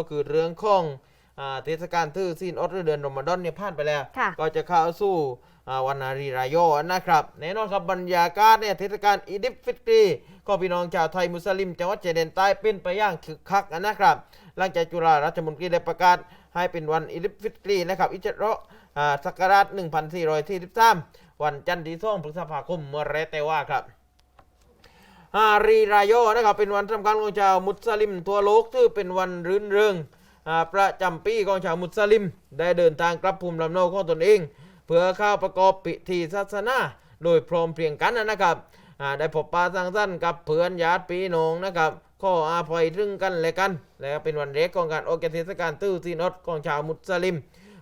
ก็คือเรื่องของอ่าเทศกาลทื่อซีนอดฤดูเดือนรอมฎอนเนี่ยผ่านไปแล้วค่ะก็จะเข้าสู่อ่าวันอารีรายโยนะครับแน่นอนครับบรรยากาศเนี่ยเทศกาลอีดิฟฟิตรีก็พี่น้องชาวไทยมุสลิมจังหวัดชายแดนใต้เป็นไปอย่างคึกคักนะครับ หลังจากจุฬาราชมนตรีได้ประกาศให้เป็นวันอีดิฟฟิตรีนะครับอิจเราะห์อ่าศักราช1443วันจันทร์ที่2พฤษภาคมเมื่อไรแต่ว่าครับ ฮารีรายโยนะครับเป็นวันสำคัญของชาวมุสลิม ทั่วโลกซึ่งเป็นวันรื่นเริงประจำปีของชาวมุสลิม ได้เดินทางกลับภูมิลำเนาของตนเอง เพื่อเข้าประกอบพิธีศาสนา โดยพร้อมเพรียงกันนะครับได้พบปะสังสรรค์กับเพื่อนญาติพี่น้องนะครับข้ออาภัยถึงกันและกัน และเป็นวันแรกของการออกเทศกาลตื้อซีนอดของชาวมุสลิม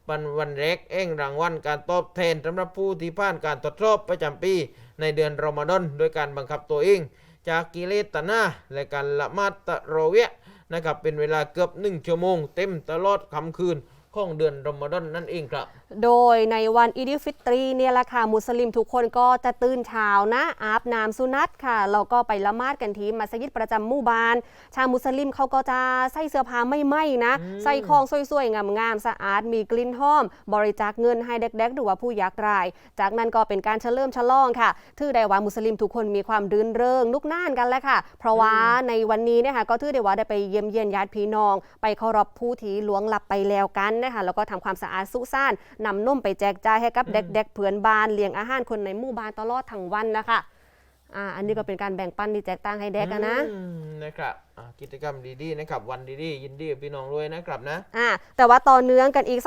วันวันแรกเองรางวัลการตอบแทนสำหรับผู้ที่ผ่านการทดสอบประจำปี ในเดือนรอมฎอนโดยการบังคับตัวเอง จากกิเลสตัณหาและการละมาตะเรเวะนะครับเป็นเวลาเกือบหนึ่งชั่วโมง เต็มตลอดค่ำคืน ของเดือนรอมฎอนนั่นเองครับ โดยในวันอีดิลฟิตรีเนี่ยแหละค่ะมุสลิมทุกคนก็จะตื่นเช้านะอาบน้ำสุนัตค่ะแล้วก็ไปละหมาดกันที่มัสยิดประจำหมู่บ้าน ชาวมุสลิมเขาก็จะใส่เสื้อผ้าไม่ไหมนะอืมใส่ของสวยๆ งามๆ สะอาดมีกลิ่นหอม บริจาคเงินให้เด็กๆ หรือว่าผู้ยากไร้จากนั้นก็เป็นการเฉลิมฉลองค่ะถือได้ว่ามุสลิมทุกคนมีความรื่นเริงลุกน่านกันแหล้วค่ะ เพราะว่าในวันนี้เนี่ยค่ะก็ถือได้ว่าได้ไปเยี่ยมเยียนญาติพี่น้อง ไปเคารพผู้ที่ล่วงลับไปแล้วกันนะคะแล้วก็ทำความสะอาดสุสานนำนมไปแจกจ่ายให้กับเด็กๆเพื่อนบ้านเลี้ยงอาหารคนในหมู่บ้านตลอดทั้งวันนะคะอ่าอันนี้ก็เป็นการแบ่งปันที่แจกตังค์ให้เด็กอะนะอืมนะครับอ่ากิจกรรมดีๆนะครับวันดีๆยินดีกับพี่น้องด้วยนะครับนะอ่าแต่ว่าต่อเนื่องกันอีกสัก